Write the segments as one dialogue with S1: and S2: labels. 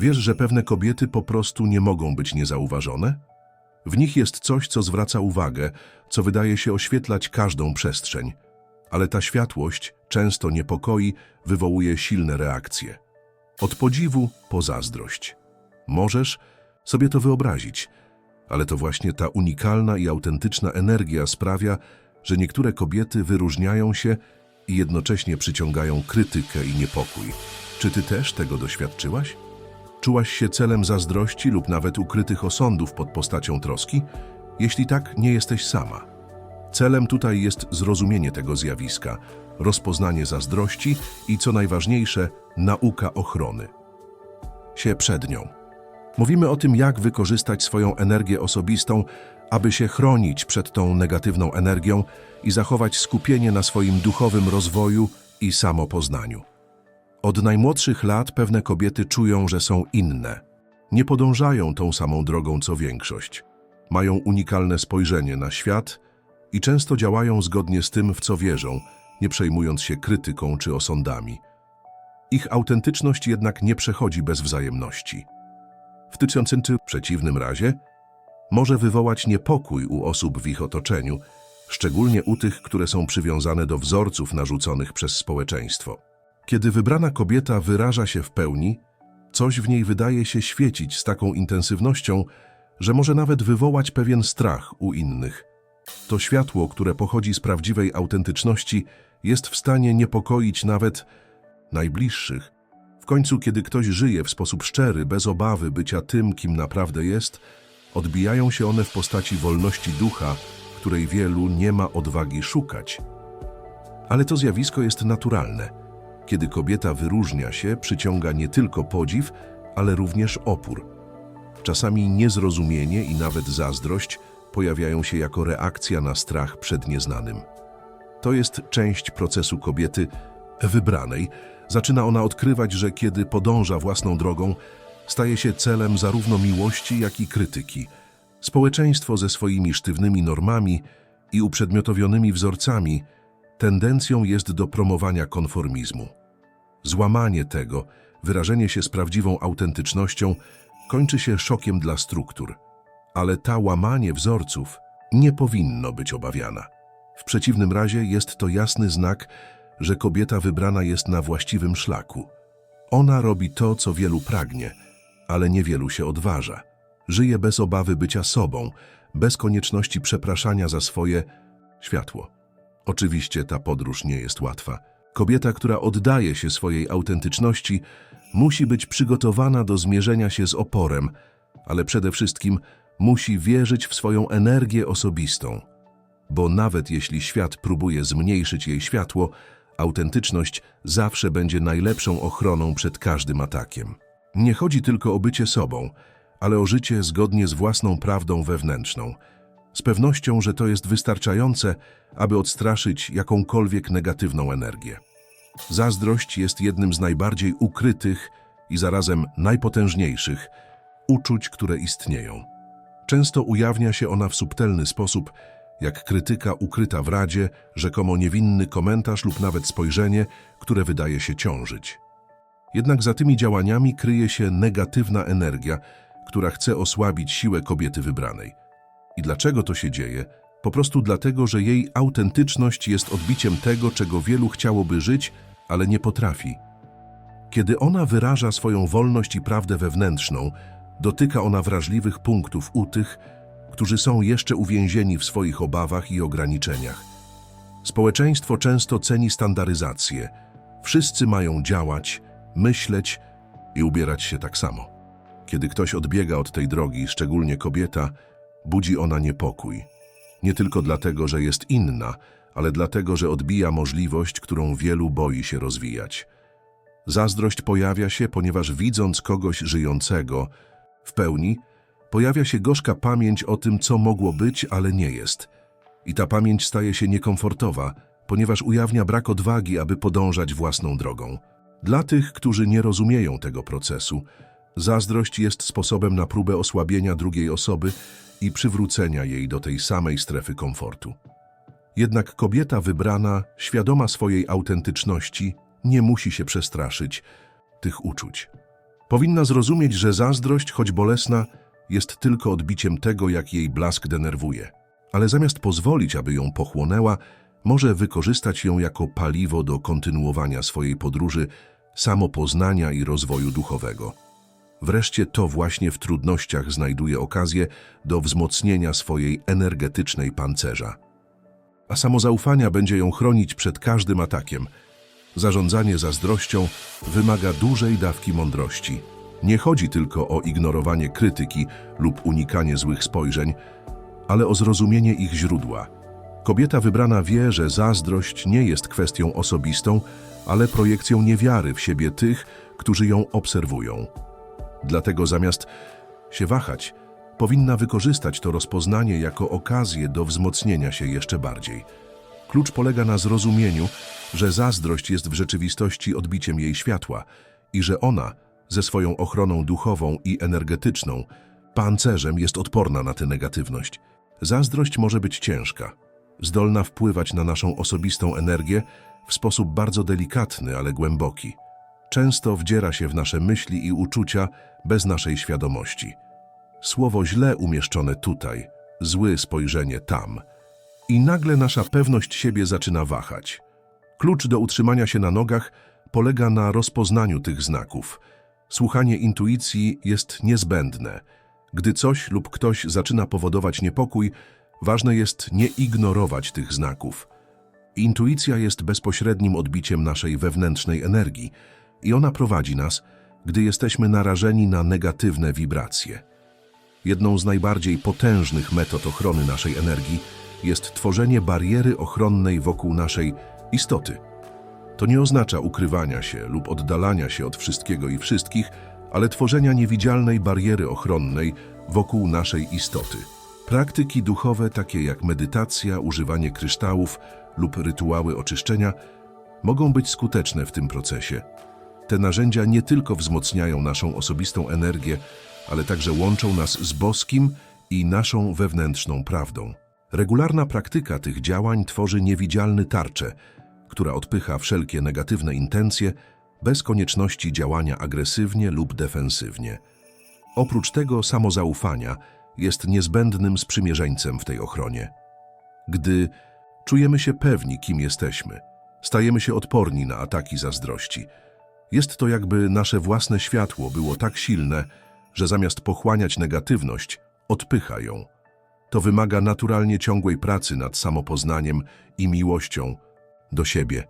S1: Wiesz, że pewne kobiety po prostu nie mogą być niezauważone? W nich jest coś, co zwraca uwagę, co wydaje się oświetlać każdą przestrzeń. Ale ta światłość często niepokoi, wywołuje silne reakcje. Od podziwu po zazdrość. Możesz sobie to wyobrazić, ale to właśnie ta unikalna i autentyczna energia sprawia, że niektóre kobiety wyróżniają się i jednocześnie przyciągają krytykę i niepokój. Czy ty też tego doświadczyłaś? Czułaś się celem zazdrości lub nawet ukrytych osądów pod postacią troski? Jeśli tak, nie jesteś sama. Celem tutaj jest zrozumienie tego zjawiska, rozpoznanie zazdrości i, co najważniejsze, nauka ochrony. Się przed nią. Mówimy o tym, jak wykorzystać swoją energię osobistą, aby się chronić przed tą negatywną energią i zachować skupienie na swoim duchowym rozwoju i samopoznaniu. Od najmłodszych lat pewne kobiety czują, że są inne. Nie podążają tą samą drogą co większość. Mają unikalne spojrzenie na świat i często działają zgodnie z tym, w co wierzą, nie przejmując się krytyką czy osądami. Ich autentyczność jednak nie przechodzi bez wzajemności. W tysiącym przeciwnym razie może wywołać niepokój u osób w ich otoczeniu, szczególnie u tych, które są przywiązane do wzorców narzuconych przez społeczeństwo. Kiedy wybrana kobieta wyraża się w pełni, coś w niej wydaje się świecić z taką intensywnością, że może nawet wywołać pewien strach u innych. To światło, które pochodzi z prawdziwej autentyczności, jest w stanie niepokoić nawet najbliższych. W końcu, kiedy ktoś żyje w sposób szczery, bez obawy bycia tym, kim naprawdę jest, odbijają się one w postaci wolności ducha, której wielu nie ma odwagi szukać. Ale to zjawisko jest naturalne. Kiedy kobieta wyróżnia się, przyciąga nie tylko podziw, ale również opór. Czasami niezrozumienie i nawet zazdrość pojawiają się jako reakcja na strach przed nieznanym. To jest część procesu kobiety wybranej. Zaczyna ona odkrywać, że kiedy podąża własną drogą, staje się celem zarówno miłości, jak i krytyki. Społeczeństwo ze swoimi sztywnymi normami i uprzedmiotowionymi wzorcami tendencją jest do promowania konformizmu. Złamanie tego, wyrażenie się z prawdziwą autentycznością kończy się szokiem dla struktur. Ale ta łamanie wzorców nie powinno być obawiana. W przeciwnym razie jest to jasny znak, że kobieta wybrana jest na właściwym szlaku. Ona robi to, co wielu pragnie, ale niewielu się odważa. Żyje bez obawy bycia sobą, bez konieczności przepraszania za swoje światło. Oczywiście ta podróż nie jest łatwa. Kobieta, która oddaje się swojej autentyczności, musi być przygotowana do zmierzenia się z oporem, ale przede wszystkim musi wierzyć w swoją energię osobistą. Bo nawet jeśli świat próbuje zmniejszyć jej światło, autentyczność zawsze będzie najlepszą ochroną przed każdym atakiem. Nie chodzi tylko o bycie sobą, ale o życie zgodnie z własną prawdą wewnętrzną. Z pewnością, że to jest wystarczające, aby odstraszyć jakąkolwiek negatywną energię. Zazdrość jest jednym z najbardziej ukrytych i zarazem najpotężniejszych uczuć, które istnieją. Często ujawnia się ona w subtelny sposób, jak krytyka ukryta w radzie, rzekomo niewinny komentarz lub nawet spojrzenie, które wydaje się ciążyć. Jednak za tymi działaniami kryje się negatywna energia, która chce osłabić siłę kobiety wybranej. I dlaczego to się dzieje? Po prostu dlatego, że jej autentyczność jest odbiciem tego, czego wielu chciałoby żyć, ale nie potrafi. Kiedy ona wyraża swoją wolność i prawdę wewnętrzną, dotyka ona wrażliwych punktów u tych, którzy są jeszcze uwięzieni w swoich obawach i ograniczeniach. Społeczeństwo często ceni standaryzację. Wszyscy mają działać, myśleć i ubierać się tak samo. Kiedy ktoś odbiega od tej drogi, szczególnie kobieta, budzi ona niepokój. Nie tylko dlatego, że jest inna, ale dlatego, że odbija możliwość, którą wielu boi się rozwijać. Zazdrość pojawia się, ponieważ widząc kogoś żyjącego w pełni, pojawia się gorzka pamięć o tym, co mogło być, ale nie jest. I ta pamięć staje się niekomfortowa, ponieważ ujawnia brak odwagi, aby podążać własną drogą. Dla tych, którzy nie rozumieją tego procesu, zazdrość jest sposobem na próbę osłabienia drugiej osoby i przywrócenia jej do tej samej strefy komfortu. Jednak kobieta wybrana, świadoma swojej autentyczności, nie musi się przestraszyć tych uczuć. Powinna zrozumieć, że zazdrość, choć bolesna, jest tylko odbiciem tego, jak jej blask denerwuje. Ale zamiast pozwolić, aby ją pochłonęła, może wykorzystać ją jako paliwo do kontynuowania swojej podróży, samopoznania i rozwoju duchowego. Wreszcie to właśnie w trudnościach znajduje okazję do wzmocnienia swojej energetycznej pancerza. A samozaufania będzie ją chronić przed każdym atakiem. Zarządzanie zazdrością wymaga dużej dawki mądrości. Nie chodzi tylko o ignorowanie krytyki lub unikanie złych spojrzeń, ale o zrozumienie ich źródła. Kobieta wybrana wie, że zazdrość nie jest kwestią osobistą, ale projekcją niewiary w siebie tych, którzy ją obserwują. Dlatego zamiast się wahać, powinna wykorzystać to rozpoznanie jako okazję do wzmocnienia się jeszcze bardziej. Klucz polega na zrozumieniu, że zazdrość jest w rzeczywistości odbiciem jej światła i że ona, ze swoją ochroną duchową i energetyczną, pancerzem jest odporna na tę negatywność. Zazdrość może być ciężka, zdolna wpływać na naszą osobistą energię w sposób bardzo delikatny, ale głęboki. Często wdziera się w nasze myśli i uczucia bez naszej świadomości. Słowo źle umieszczone tutaj, złe spojrzenie tam. I nagle nasza pewność siebie zaczyna wahać. Klucz do utrzymania się na nogach polega na rozpoznaniu tych znaków. Słuchanie intuicji jest niezbędne. Gdy coś lub ktoś zaczyna powodować niepokój, ważne jest nie ignorować tych znaków. Intuicja jest bezpośrednim odbiciem naszej wewnętrznej energii i ona prowadzi nas, gdy jesteśmy narażeni na negatywne wibracje. Jedną z najbardziej potężnych metod ochrony naszej energii jest tworzenie bariery ochronnej wokół naszej istoty. To nie oznacza ukrywania się lub oddalania się od wszystkiego i wszystkich, ale tworzenia niewidzialnej bariery ochronnej wokół naszej istoty. Praktyki duchowe, takie jak medytacja, używanie kryształów lub rytuały oczyszczenia, mogą być skuteczne w tym procesie. Te narzędzia nie tylko wzmocniają naszą osobistą energię, ale także łączą nas z boskim i naszą wewnętrzną prawdą. Regularna praktyka tych działań tworzy niewidzialny tarczę, która odpycha wszelkie negatywne intencje bez konieczności działania agresywnie lub defensywnie. Oprócz tego samozaufania jest niezbędnym sprzymierzeńcem w tej ochronie. Gdy czujemy się pewni, kim jesteśmy, stajemy się odporni na ataki zazdrości. Jest to jakby nasze własne światło było tak silne, że zamiast pochłaniać negatywność, odpycha ją. To wymaga naturalnie ciągłej pracy nad samopoznaniem i miłością do siebie.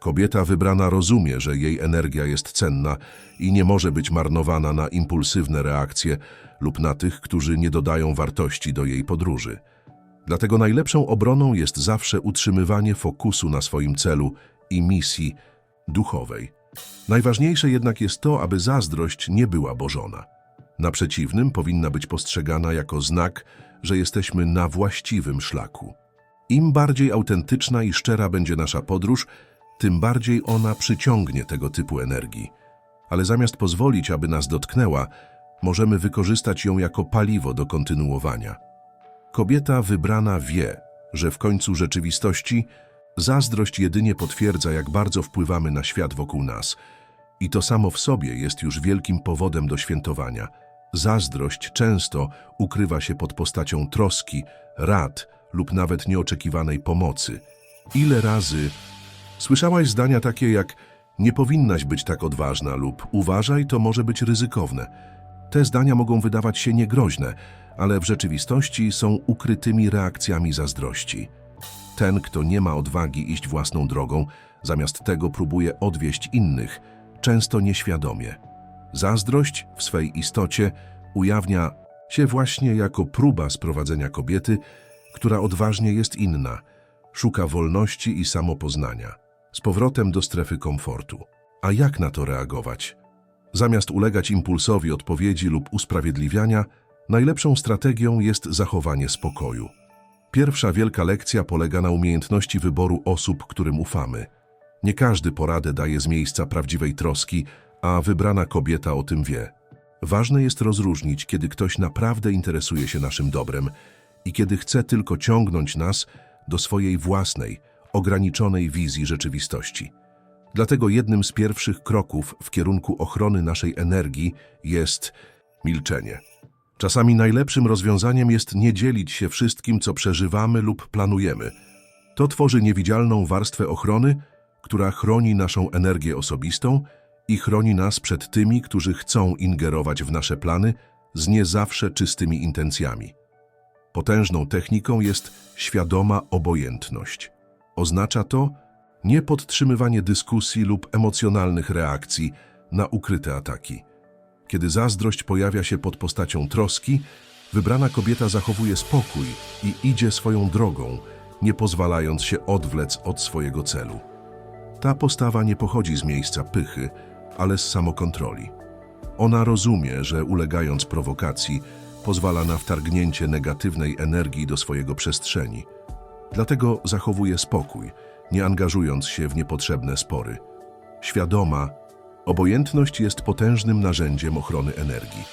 S1: Kobieta wybrana rozumie, że jej energia jest cenna i nie może być marnowana na impulsywne reakcje lub na tych, którzy nie dodają wartości do jej podróży. Dlatego najlepszą obroną jest zawsze utrzymywanie fokusu na swoim celu i misji duchowej. Najważniejsze jednak jest to, aby zazdrość nie była bożona. Na przeciwnym powinna być postrzegana jako znak, że jesteśmy na właściwym szlaku. Im bardziej autentyczna i szczera będzie nasza podróż, tym bardziej ona przyciągnie tego typu energii. Ale zamiast pozwolić, aby nas dotknęła, możemy wykorzystać ją jako paliwo do kontynuowania. Kobieta wybrana wie, że w końcu rzeczywistości zazdrość jedynie potwierdza, jak bardzo wpływamy na świat wokół nas. I to samo w sobie jest już wielkim powodem do świętowania. Zazdrość często ukrywa się pod postacią troski, rad lub nawet nieoczekiwanej pomocy. Ile razy słyszałaś zdania takie jak nie powinnaś być tak odważna lub uważaj, to może być ryzykowne. Te zdania mogą wydawać się niegroźne, ale w rzeczywistości są ukrytymi reakcjami zazdrości. Ten, kto nie ma odwagi iść własną drogą, zamiast tego próbuje odwieść innych, często nieświadomie. Zazdrość w swej istocie ujawnia się właśnie jako próba sprowadzenia kobiety, która odważnie jest inna, szuka wolności i samopoznania, z powrotem do strefy komfortu. A jak na to reagować? Zamiast ulegać impulsowi odpowiedzi lub usprawiedliwiania, najlepszą strategią jest zachowanie spokoju. Pierwsza wielka lekcja polega na umiejętności wyboru osób, którym ufamy. Nie każdy poradę daje z miejsca prawdziwej troski, a wybrana kobieta o tym wie. Ważne jest rozróżnić, kiedy ktoś naprawdę interesuje się naszym dobrem i kiedy chce tylko ciągnąć nas do swojej własnej, ograniczonej wizji rzeczywistości. Dlatego jednym z pierwszych kroków w kierunku ochrony naszej energii jest milczenie. Czasami najlepszym rozwiązaniem jest nie dzielić się wszystkim, co przeżywamy lub planujemy. To tworzy niewidzialną warstwę ochrony, która chroni naszą energię osobistą i chroni nas przed tymi, którzy chcą ingerować w nasze plany z nie zawsze czystymi intencjami. Potężną techniką jest świadoma obojętność. Oznacza to nie podtrzymywanie dyskusji lub emocjonalnych reakcji na ukryte ataki. Kiedy zazdrość pojawia się pod postacią troski, wybrana kobieta zachowuje spokój i idzie swoją drogą, nie pozwalając się odwlec od swojego celu. Ta postawa nie pochodzi z miejsca pychy, ale z samokontroli. Ona rozumie, że ulegając prowokacji, pozwala na wtargnięcie negatywnej energii do swojego przestrzeni. Dlatego zachowuje spokój, nie angażując się w niepotrzebne spory. Świadoma, obojętność jest potężnym narzędziem ochrony energii.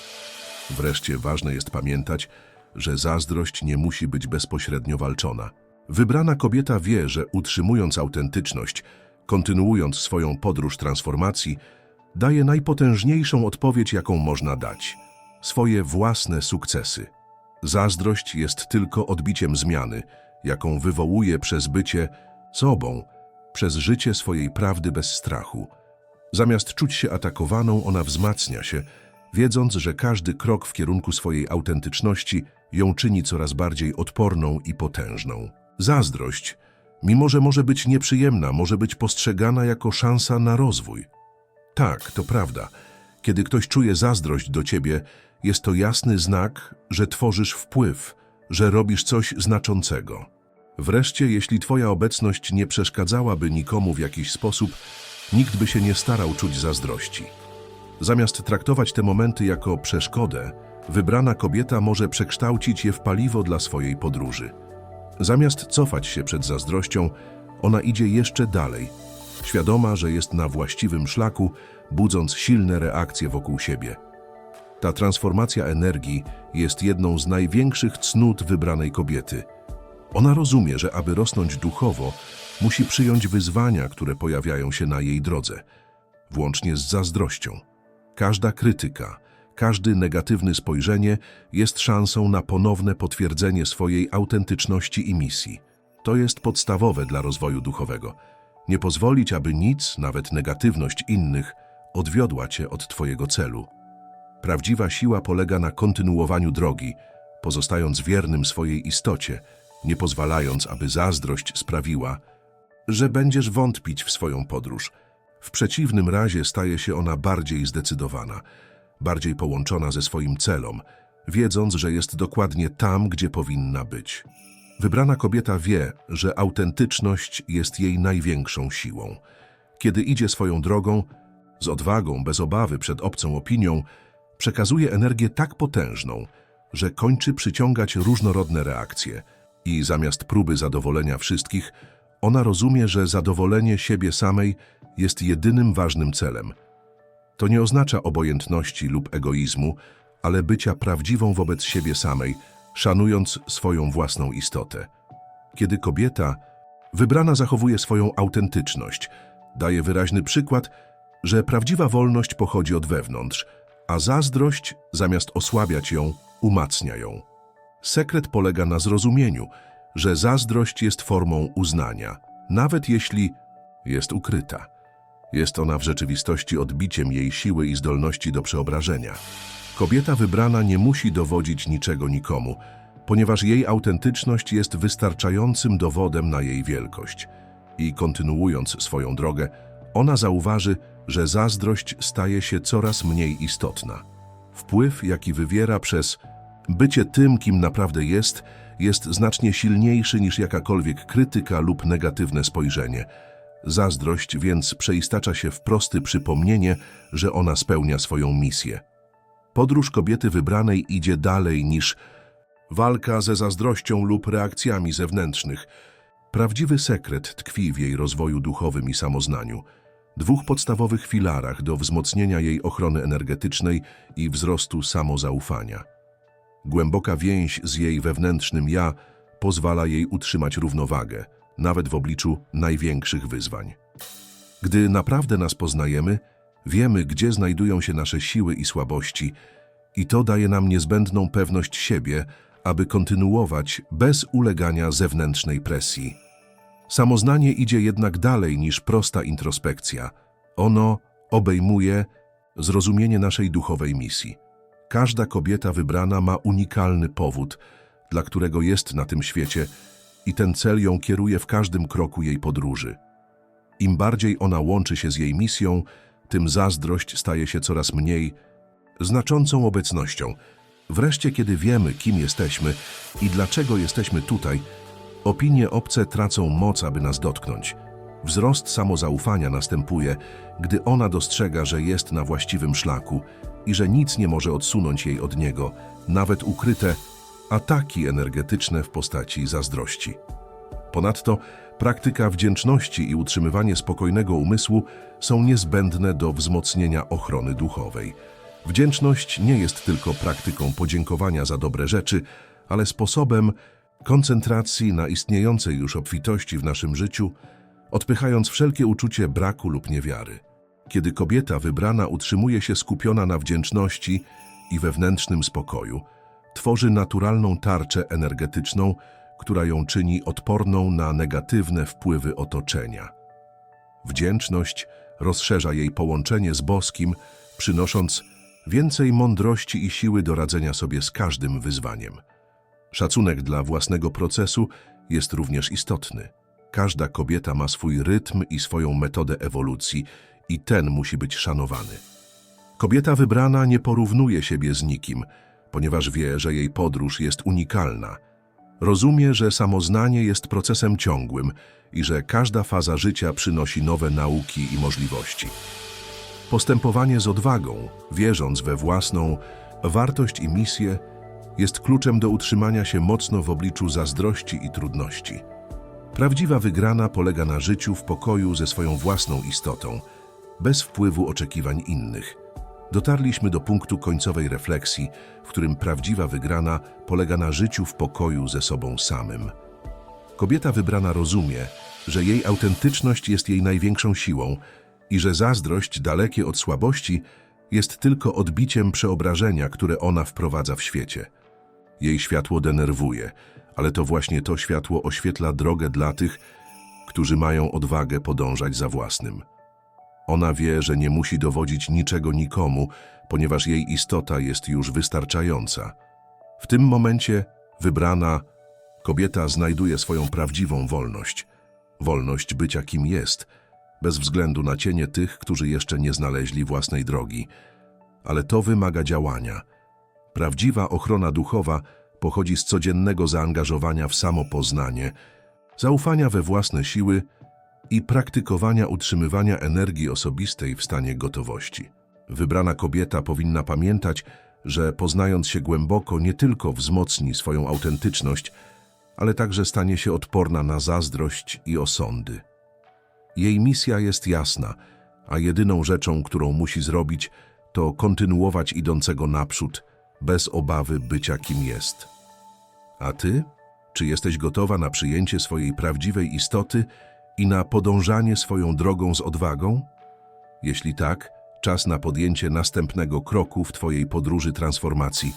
S1: Wreszcie ważne jest pamiętać, że zazdrość nie musi być bezpośrednio walczona. Wybrana kobieta wie, że utrzymując autentyczność, kontynuując swoją podróż transformacji, daje najpotężniejszą odpowiedź, jaką można dać swoje własne sukcesy. Zazdrość jest tylko odbiciem zmiany, jaką wywołuje przez bycie sobą, przez życie swojej prawdy bez strachu. Zamiast czuć się atakowaną, ona wzmacnia się, wiedząc, że każdy krok w kierunku swojej autentyczności ją czyni coraz bardziej odporną i potężną. Zazdrość, mimo że może być nieprzyjemna, może być postrzegana jako szansa na rozwój. Tak, to prawda. Kiedy ktoś czuje zazdrość do ciebie, jest to jasny znak, że tworzysz wpływ, że robisz coś znaczącego. Wreszcie, jeśli twoja obecność nie przeszkadzałaby nikomu w jakiś sposób, nikt by się nie starał czuć zazdrości. Zamiast traktować te momenty jako przeszkodę, wybrana kobieta może przekształcić je w paliwo dla swojej podróży. Zamiast cofać się przed zazdrością, ona idzie jeszcze dalej, świadoma, że jest na właściwym szlaku, budząc silne reakcje wokół siebie. Ta transformacja energii jest jedną z największych cnót wybranej kobiety. Ona rozumie, że aby rosnąć duchowo, musi przyjąć wyzwania, które pojawiają się na jej drodze, włącznie z zazdrością. Każda krytyka, każdy negatywne spojrzenie jest szansą na ponowne potwierdzenie swojej autentyczności i misji. To jest podstawowe dla rozwoju duchowego. Nie pozwolić, aby nic, nawet negatywność innych, odwiodła cię od twojego celu. Prawdziwa siła polega na kontynuowaniu drogi, pozostając wiernym swojej istocie, nie pozwalając, aby zazdrość sprawiła, że będziesz wątpić w swoją podróż. W przeciwnym razie staje się ona bardziej zdecydowana, bardziej połączona ze swoim celem, wiedząc, że jest dokładnie tam, gdzie powinna być. Wybrana kobieta wie, że autentyczność jest jej największą siłą. Kiedy idzie swoją drogą, z odwagą, bez obawy przed obcą opinią, przekazuje energię tak potężną, że kończy przyciągać różnorodne reakcje i zamiast próby zadowolenia wszystkich, ona rozumie, że zadowolenie siebie samej jest jedynym ważnym celem. To nie oznacza obojętności lub egoizmu, ale bycia prawdziwą wobec siebie samej, szanując swoją własną istotę. Kiedy kobieta wybrana zachowuje swoją autentyczność, daje wyraźny przykład, że prawdziwa wolność pochodzi od wewnątrz, a zazdrość, zamiast osłabiać ją, umacnia ją. Sekret polega na zrozumieniu, że zazdrość jest formą uznania, nawet jeśli jest ukryta. Jest ona w rzeczywistości odbiciem jej siły i zdolności do przeobrażenia. Kobieta wybrana nie musi dowodzić niczego nikomu, ponieważ jej autentyczność jest wystarczającym dowodem na jej wielkość. I kontynuując swoją drogę, ona zauważy, że zazdrość staje się coraz mniej istotna. Wpływ, jaki wywiera przez bycie tym, kim naprawdę jest, jest znacznie silniejszy niż jakakolwiek krytyka lub negatywne spojrzenie. Zazdrość więc przeistacza się w prosty przypomnienie, że ona spełnia swoją misję. Podróż kobiety wybranej idzie dalej niż walka ze zazdrością lub reakcjami zewnętrznych. Prawdziwy sekret tkwi w jej rozwoju duchowym i samoznaniu, dwóch podstawowych filarach do wzmocnienia jej ochrony energetycznej i wzrostu samozaufania. Głęboka więź z jej wewnętrznym ja pozwala jej utrzymać równowagę, nawet w obliczu największych wyzwań. Gdy naprawdę nas poznajemy, wiemy, gdzie znajdują się nasze siły i słabości, i to daje nam niezbędną pewność siebie, aby kontynuować bez ulegania zewnętrznej presji. Samoznanie idzie jednak dalej niż prosta introspekcja. Ono obejmuje zrozumienie naszej duchowej misji. Każda kobieta wybrana ma unikalny powód, dla którego jest na tym świecie i ten cel ją kieruje w każdym kroku jej podróży. Im bardziej ona łączy się z jej misją, tym zazdrość staje się coraz mniej znaczącą obecnością. Wreszcie, kiedy wiemy, kim jesteśmy i dlaczego jesteśmy tutaj, opinie obce tracą moc, aby nas dotknąć. Wzrost samozaufania następuje, gdy ona dostrzega, że jest na właściwym szlaku i że nic nie może odsunąć jej od niego, nawet ukryte ataki energetyczne w postaci zazdrości. Ponadto praktyka wdzięczności i utrzymywanie spokojnego umysłu są niezbędne do wzmocnienia ochrony duchowej. Wdzięczność nie jest tylko praktyką podziękowania za dobre rzeczy, ale sposobem koncentracji na istniejącej już obfitości w naszym życiu, odpychając wszelkie uczucie braku lub niewiary. Kiedy kobieta wybrana utrzymuje się skupiona na wdzięczności i wewnętrznym spokoju, tworzy naturalną tarczę energetyczną, która ją czyni odporną na negatywne wpływy otoczenia. Wdzięczność rozszerza jej połączenie z boskim, przynosząc więcej mądrości i siły do radzenia sobie z każdym wyzwaniem. Szacunek dla własnego procesu jest również istotny. Każda kobieta ma swój rytm i swoją metodę ewolucji i ten musi być szanowany. Kobieta wybrana nie porównuje siebie z nikim, ponieważ wie, że jej podróż jest unikalna. Rozumie, że samoznanie jest procesem ciągłym i że każda faza życia przynosi nowe nauki i możliwości. Postępowanie z odwagą, wierząc we własną wartość i misję, jest kluczem do utrzymania się mocno w obliczu zazdrości i trudności. Prawdziwa wygrana polega na życiu w pokoju ze swoją własną istotą, bez wpływu oczekiwań innych. Dotarliśmy do punktu końcowej refleksji, w którym prawdziwa wygrana polega na życiu w pokoju ze sobą samym. Kobieta wybrana rozumie, że jej autentyczność jest jej największą siłą i że zazdrość, dalekie od słabości, jest tylko odbiciem przeobrażenia, które ona wprowadza w świecie. Jej światło denerwuje, ale to właśnie to światło oświetla drogę dla tych, którzy mają odwagę podążać za własnym. Ona wie, że nie musi dowodzić niczego nikomu, ponieważ jej istota jest już wystarczająca. W tym momencie wybrana kobieta znajduje swoją prawdziwą wolność. Wolność bycia kim jest, bez względu na cienie tych, którzy jeszcze nie znaleźli własnej drogi. Ale to wymaga działania. Prawdziwa ochrona duchowa pochodzi z codziennego zaangażowania w samopoznanie, zaufania we własne siły i praktykowania utrzymywania energii osobistej w stanie gotowości. Wybrana kobieta powinna pamiętać, że poznając się głęboko nie tylko wzmocni swoją autentyczność, ale także stanie się odporna na zazdrość i osądy. Jej misja jest jasna, a jedyną rzeczą, którą musi zrobić, to kontynuować idącego naprzód, bez obawy bycia kim jest. A ty? Czy jesteś gotowa na przyjęcie swojej prawdziwej istoty i na podążanie swoją drogą z odwagą? Jeśli tak, czas na podjęcie następnego kroku w Twojej podróży transformacji.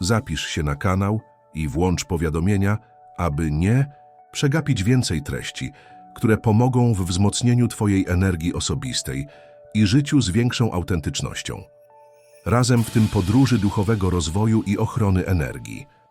S1: Zapisz się na kanał i włącz powiadomienia, aby nie przegapić więcej treści, które pomogą w wzmocnieniu Twojej energii osobistej i życiu z większą autentycznością. Razem w tym podróży duchowego rozwoju i ochrony energii.